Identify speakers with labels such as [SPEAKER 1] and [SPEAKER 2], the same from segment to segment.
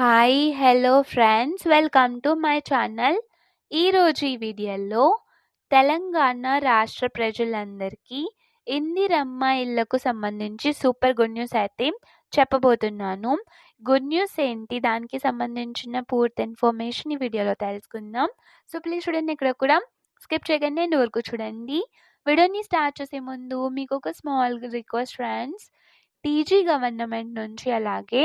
[SPEAKER 1] Hi hello friends welcome to my channel ఈరోజు ఈ వీడియోలో తెలంగాణ రాష్ట్ర ప్రజలందరికీ ఇందిరమ్మ ఇళ్ళకు సంబంధించి సూపర్ గుడ్ న్యూస్ అయితే చెప్పబోతున్నాను. గుడ్ న్యూస్ ఏంటి? దానికి సంబంధించిన పూర్తి ఇన్ఫర్మేషన్ ఈ వీడియోలో తెలుసుకుందాం. సో ప్లీజ్ చూడండి ఇక్కడ కూడా. స్కిప్ చేయకండి ఎండ్ వరకు చూడండి. వీడియోని స్టార్ట్ చేసే ముందు మీకు ఒక small request friends TG government నుంచి అలాగే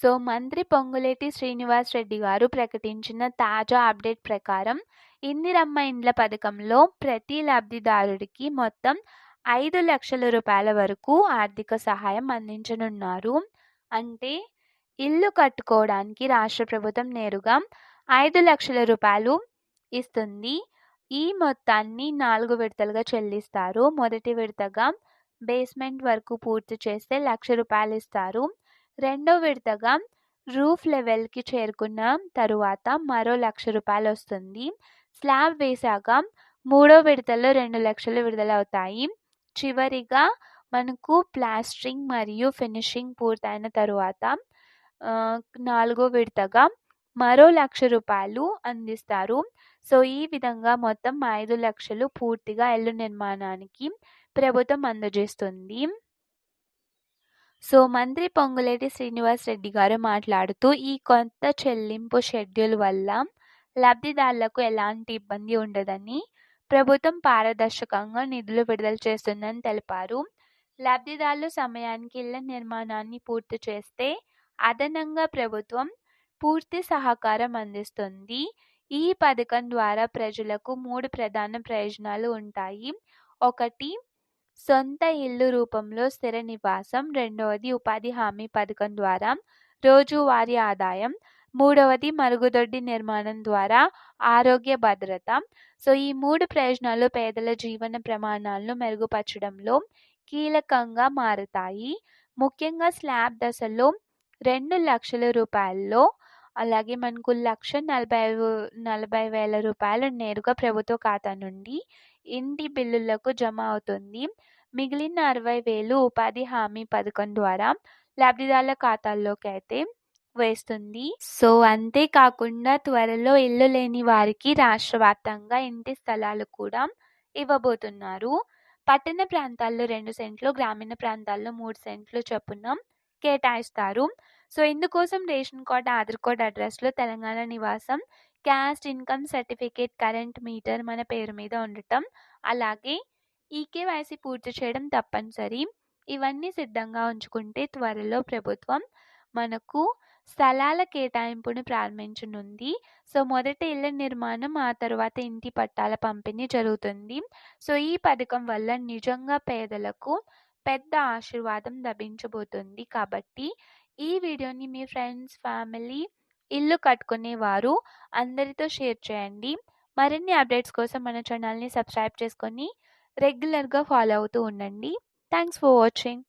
[SPEAKER 1] సో మంత్రి పొంగులేటి శ్రీనివాస్ రెడ్డి గారు ప్రకటించిన తాజా అప్డేట్ ప్రకారం ఇందిరమ్మ ఇండ్ల పథకంలో ప్రతి లబ్ధిదారుడికి మొత్తం ఐదు లక్షల రూపాయల వరకు ఆర్థిక సహాయం అందించనున్నారు. అంటే ఇల్లు కట్టుకోవడానికి రాష్ట్ర ప్రభుత్వం నేరుగా ఐదు లక్షల రూపాయలు ఇస్తుంది. ఈ మొత్తాన్ని నాలుగు విడతలుగా చెల్లిస్తారు. మొదటి విడతగా బేస్మెంట్ వరకు పూర్తి చేస్తే లక్ష రూపాయలు ఇస్తారు. రెండో విడతగా రూఫ్ లెవెల్కి చేరుకున్న తరువాత మరో లక్ష రూపాయలు వస్తుంది. స్లాబ్ వేశాక మూడో విడతలో రెండు లక్షలు విడుదలవుతాయి. చివరిగా మనకు ప్లాస్టరింగ్ మరియు ఫినిషింగ్ పూర్తయిన తరువాత నాలుగో విడతగా మరో లక్ష రూపాయలు అందిస్తారు. సో ఈ విధంగా మొత్తం ఐదు లక్షలు పూర్తిగా ఇల్లు నిర్మాణానికి ప్రభుత్వం అందజేస్తుంది. సో మంత్రి పొంగులేటి శ్రీనివాస్ రెడ్డి గారు మాట్లాడుతూ ఈ కొత్త చెల్లింపు షెడ్యూల్ వల్ల లబ్ధిదారులకు ఎలాంటి ఇబ్బంది ఉండదని ప్రభుత్వం పారదర్శకంగా నిధులు విడుదల చేస్తుందని తెలిపారు. లబ్ధిదారులు సమయానికి ఇళ్ళ నిర్మాణాన్ని పూర్తి చేస్తే అదనంగా ప్రభుత్వం పూర్తి సహకారం అందిస్తుంది. ఈ పథకం ద్వారా ప్రజలకు మూడు ప్రధాన ప్రయోజనాలు ఉంటాయి. ఒకటి సొంత ఇల్లు రూపంలో స్థిర నివాసం రెండవది ఉపాధి హామీ పథకం ద్వారా రోజువారీ ఆదాయం మూడవది మరుగుదొడ్డి నిర్మాణం ద్వారా ఆరోగ్య భద్రత. సో ఈ మూడు ప్రయోజనాలు పేదల జీవన ప్రమాణాలను మెరుగుపరచడంలో కీలకంగా మారుతాయి. ముఖ్యంగా స్లాబ్ దశలో రెండు లక్షల రూపాయల్లో అలాగే మనకు లక్ష నలభై నలభై వేల రూపాయలు నేరుగా ప్రభుత్వ ఖాతా నుండి ఇంటి బిల్లులకు జమ అవుతుంది. మిగిలిన అరవై వేలు ఉపాధి హామీ పథకం ద్వారా లబ్ధిదారుల ఖాతాల్లోకి అయితే వేస్తుంది. సో అంతేకాకుండా త్వరలో ఇల్లు లేని వారికి రాష్ట్ర వ్యాప్తంగా ఇంటి స్థలాలు కూడా ఇవ్వబోతున్నారు. పట్టణ ప్రాంతాల్లో రెండు సెంట్లు గ్రామీణ ప్రాంతాల్లో మూడు సెంట్లు చొప్పున కేటాయిస్తారు. సో ఇందుకోసం రేషన్ కార్డ్ ఆధార్ కార్డ్ అడ్రస్లో తెలంగాణ నివాసం caste income certificate current meter మన పేరు మీద ఉండటం అలాగే ఈకేవైసీ పూర్తి చేయడం తప్పనిసరి. ఇవన్నీ సిద్ధంగా ఉంచుకుంటే త్వరలో ప్రభుత్వం మనకు స్థలాల కేటాయింపును ప్రారంభించనుంది. సో మొదట ఇళ్ళ నిర్మాణం ఆ తర్వాత ఇంటి పట్టాల పంపిణీ జరుగుతుంది. సో ఈ పథకం వల్ల నిజంగా పేదలకు పెద్ద ఆశీర్వాదం లభించబోతుంది కాబట్టి ఈ వీడియోని మీ ఫ్రెండ్స్ ఫ్యామిలీ ఇల్లు కట్టుకునేవారు. అందరితో షేర్ చేయండి. మరిన్ని అప్డేట్స్ కోసం మన ఛానల్ని సబ్స్క్రైబ్ చేసుకొని రెగ్యులర్గా ఫాలో అవుతూ ఉండండి. Thanks for watching.